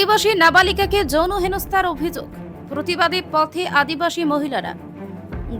আদিবাসী নাবালিকাকে যৌন হেনস্থার অভিযোগ। প্রতিবাদে পথে আদিবাসী মহিলারা।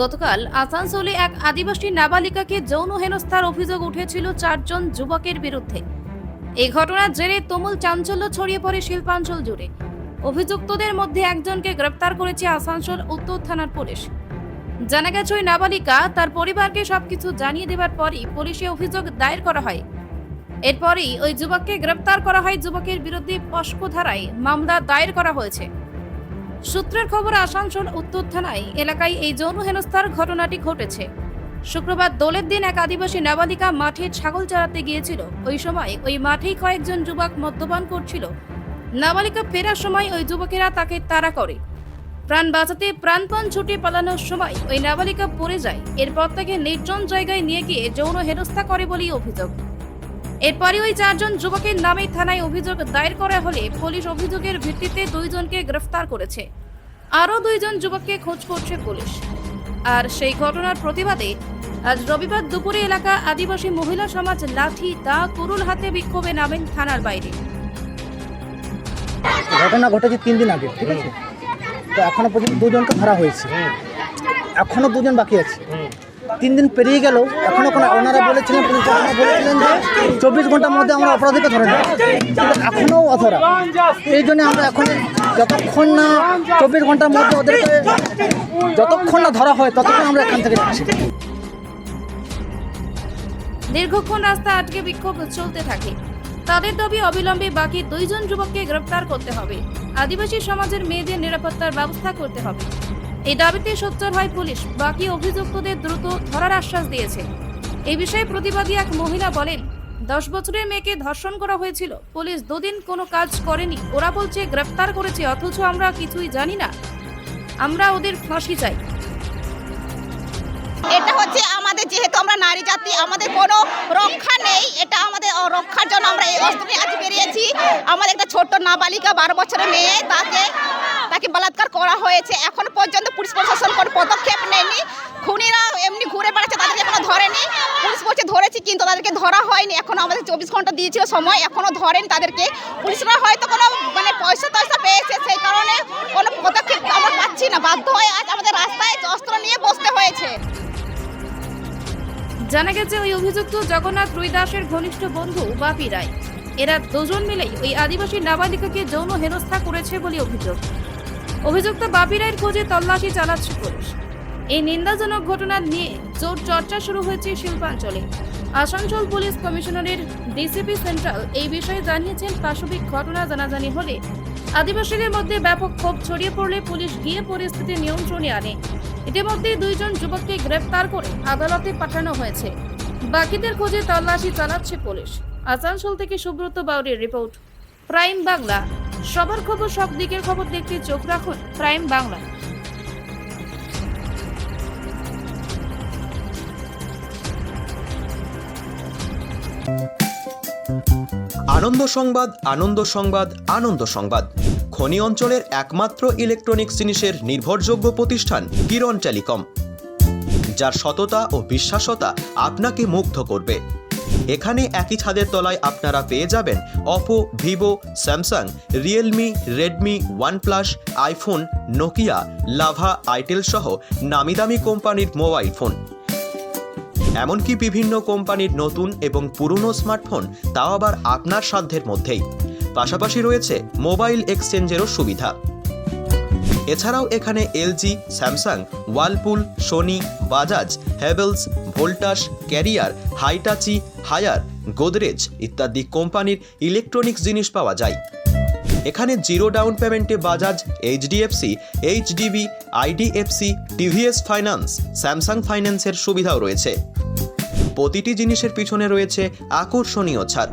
গতকাল আসানসোলে এক আদিবাসী নাবালিকাকে যৌন হেনস্থার অভিযোগ উঠেছিল চারজন যুবকের বিরুদ্ধে। এই ঘটনার জেরে তুমুল চাঞ্চল্য ছড়িয়ে পড়ে শিল্পাঞ্চল জুড়ে। অভিযুক্তদের মধ্যে একজনকে গ্রেপ্তার করেছে আসানসোল উত্তর থানার পুলিশ। জানা গেছে ওই নাবালিকা তার পরিবারকে সবকিছু জানিয়ে দেবার পরই পুলিশে অভিযোগ দায়ের করা হয়। এরপরই ওই যুবককে গ্রেপ্তার করা হয়। যুবকের বিরুদ্ধে পস্কো ধারায় মামলা দায়ের করা হয়েছে। সূত্রের খবর, আসানসোল উত্তর থানায় এলাকায় এই যৌন হেনস্থার ঘটনাটি ঘটেছে। শুক্রবার দোলের দিন এক আদিবাসী নাবালিকা মাঠে ছাগল চড়াতে গিয়েছিল। ওই সময় ওই মাঠেই কয়েকজন যুবক মদ্যপান করছিল। নাবালিকা ফেরার সময় ওই যুবকেরা তাকে তাড়া করে। প্রাণ বাঁচাতে প্রাণপণ ছুটে পালানোর সময় ওই নাবালিকা পড়ে যায়। এরপর তাকে নির্জন জায়গায় নিয়ে গিয়ে যৌন হেনস্থা করে বলেই অভিযোগ। এরপরই ওই চারজন যুবকের নামে থানায় অভিযোগ দায়ের করা হলে পুলিশ অভিযোগের ভিত্তিতে দুইজনকে গ্রেফতার করেছে। আরও দুইজন যুবককে খোঁজ করছে পুলিশ। আর সেই ঘটনার প্রতিবাদে আজ রবিবার দুপুরে এলাকা আদিবাসী মহিলা সমাজ লাঠি দা কুরুল হাতে বিক্ষোভে নামেন থানার বাইরে। ঘটনা ঘটেছে তিন দিন আগে ঠিক আছে? তো এখনও পর্যন্ত দুজনকে ধরা হয়েছে। এখনও দুজন বাকি আছে। তিন দিন পেরিয়ে গেল। এখনও কোনো ওনারা বলেছিলেন ওনারা বলেছিলেন যে চব্বিশ ঘণ্টার মধ্যে আমরা অপরাধীকে ধরে নেব। কিন্তু এখনও অধরা। এই জন্য আমরা এখন যতক্ষণ না চব্বিশ ঘণ্টার মধ্যে ওদেরকে যতক্ষণ না ধরা হয়, ততক্ষণ আমরা এখান থেকে যাচ্ছি। দীর্ঘক্ষণ রাস্তা আটকে বিক্ষোভ চলতে থাকে। তাদের দাবি অবিলম্বে বাকি দুইজন যুবককে গ্রেপ্তার করতে হবে। আদিবাসী সমাজের মেয়েদের নিরাপত্তার ব্যবস্থা করতে হবে। এই দাবিতে সোচ্চার হয় পুলিশ। বাকি অভিযুক্তদের দ্রুত ধরার আশ্বাস দিয়েছে। এ বিষয়ে প্রতিবাদী এক মহিলা বলেন, দশ বছরের মেয়েকে ধর্ষণ করা হয়েছিল। পুলিশ দুদিন কোনো কাজ করেনি। ওরা বলছে গ্রেফতার করেছে, অথচ আমরা কিছুই জানি না। আমরা ওদের ফাঁসি চাই। এটা হচ্ছে আমাদের, যেহেতু আমরা নারী জাতি, আমাদের কোনো রক্ষা নেই। এটা আমাদের রক্ষার জন্য আমরা এই অস্ত্র আজ বেরিয়েছি। আমাদের একটা ছোট্ট নাবালিকা, বারো বছরের মেয়ে, তাকে তাকে বলাৎকার করা হয়েছে। এখন পর্যন্ত পুলিশ প্রশাসন কোনো পদক্ষেপ নেয়নি। খুনিরা এমনি ঘুরে বেড়াচ্ছে, তাদেরকে এখনও ধরেনি। পুলিশ বলছে ধরেছি, কিন্তু তাদেরকে ধরা হয়নি। এখনও আমাদের চব্বিশ ঘণ্টা দিয়েছিল সময়, এখনও ধরেনি তাদেরকে। পুলিশরা হয়তো কোনো মানে পয়সা টয়সা পেয়েছে, সেই কারণে কোনো পদক্ষেপ আমরা পাচ্ছি না। বাধ্য হয়ে আজ আমাদের রাস্তায় অস্ত্র নিয়ে বসতে হয়েছে। জানা গেছে, ওই অভিযুক্ত জগন্নাথ রুইদাসের ঘনিষ্ঠ বন্ধু বাপি রায়। এরা দুজন মিলেই ওই আদিবাসী নাবালিকাকে যৌন হেনস্থা করেছে বলে অভিযোগ। অভিযুক্ত বাপি রায়ের খোঁজে তল্লাশি চালাচ্ছে পুলিশ। এই নিন্দাজনক ঘটনা নিয়ে জোর চর্চা শুরু হয়েছে শিল্পাঞ্চলে। আসানসোল পুলিশ কমিশনারের ডিসিপি সেন্ট্রাল এই বিষয়ে জানিয়েছেন, পাশবিক ঘটনা জানাজানি হলে আদিবাসীদের মধ্যে ব্যাপক ক্ষোভ ছড়িয়ে পড়লে পুলিশ গিয়ে পরিস্থিতি নিয়ন্ত্রণে আনে। ইতিমধ্যে দুইজন যুবককে গ্রেপ্তার করে আদালতে পাঠানো হয়েছে। বাকিদের খোঁজে তল্লাশি চালাচ্ছে পুলিশ। আসানসোল থেকে সুব্রত বাউরির রিপোর্ট প্রাইম বাংলা। সবার খবর সব দিকের খবর দেখতে চোখ রাখুন প্রাইম বাংলা। আনন্দ সংবাদ আনন্দ সংবাদ আনন্দ সংবাদ। খনি অঞ্চলের একমাত্র ইলেকট্রনিক্স জিনিসের নির্ভরযোগ্য প্রতিষ্ঠান কিরণ টেলিকম, যার সততা ও বিশ্বাসতা আপনাকে মুগ্ধ করবে। এখানে একই ছাদের তলায় আপনারা পেয়ে যাবেন Oppo Vivo Samsung Realme Redmi OnePlus iPhone Nokia Lava Itel সহ নামি দামি কোম্পানির মোবাইল ফোন। এমনকি বিভিন্ন কোম্পানির নতুন এবং পুরনো স্মার্টফোন তাও আবার আপনার সাধ্যের মধ্যেই। পাশাপাশি রয়েছে মোবাইল এক্সচেঞ্জেরও সুবিধা। এছাড়াও এখানে LG, Samsung, Whirlpool, Sony, Bajaj Havells Voltas, Carrier, Hitachi, Haier, Godrej ইত্যাদি কোম্পানির ইলেকট্রনিক্স জিনিস পাওয়া যায়। এখানে জিরো ডাউন পেমেন্টে Bajaj, HDFC, HDB, IDFC, TVS finance, Samsung ফাইন্যান্সের সুবিধাও রয়েছে। প্রতিটি জিনিসের পিছনে রয়েছে আকর্ষণীয় ছাড়।